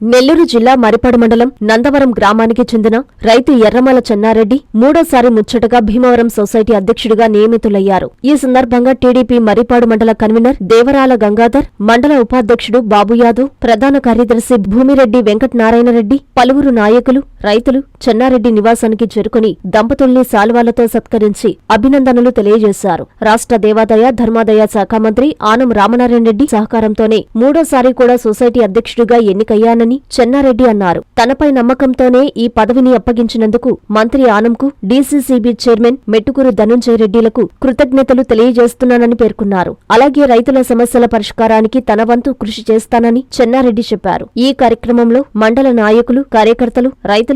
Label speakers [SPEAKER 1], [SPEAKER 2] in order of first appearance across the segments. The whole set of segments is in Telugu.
[SPEAKER 1] నెల్లూరు జిల్లా మరిపాడు మండలం నందవరం గ్రామానికి చెందిన రైతు ఎర్రమల చెన్నారెడ్డి మూడోసారి ముచ్చటగా భీమవరం సొసైటీ అధ్యక్షుడిగా నియమితులయ్యారు. ఈ సందర్భంగా టీడీపీ మరిపాడు మండల కన్వీనర్ దేవరాల గంగాధర్ మండల ఉపాధ్యక్షుడు బాబు యాదవ్ ప్రధాన కార్యదర్శి భూమిరెడ్డి వెంకటనారాయణరెడ్డి పలువురు నాయకులు రైతులు చెన్నారెడ్డి నివాసానికి చేరుకుని దంపతుల్ని శాల్వాలతో సత్కరించి అభినందనలు తెలియజేశారు. రాష్ట్ర దేవాదాయ ధర్మాదాయ శాఖ మంత్రి ఆనం రామనారాయణ రెడ్డి సహకారంతోనే మూడోసారి కూడా సొసైటీ అధ్యక్షుడిగా ఎన్నికయ్యానని చెన్నారెడ్డి అన్నారు. తనపై నమ్మకంతోనే ఈ పదవిని అప్పగించినందుకు మంత్రి ఆనంకు డీసీసీబీ చైర్మన్ మెట్టుకూరు ధనుంజయ రెడ్డిలకు కృతజ్ఞతలు తెలియజేస్తున్నానని పేర్కొన్నారు. అలాగే రైతుల సమస్యల పరిష్కారానికి తన వంతు కృషి చేస్తానని చెన్నారెడ్డి చెప్పారు. ఈ కార్యక్రమంలో మండల నాయకులు కార్యకర్తలు రైతులు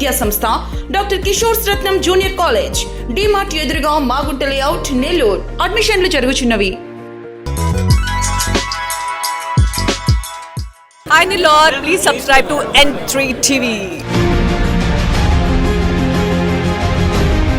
[SPEAKER 2] విద్యా సంస్థ doctor Kishore Ratnam junior college DMart ఎదురుగా మాగుంట లేఅవుట్ నెల్లూరు. అడ్మిషన్లు జరుగుచున్నవి.
[SPEAKER 3] Hi Nilor, please subscribe to N3 TV.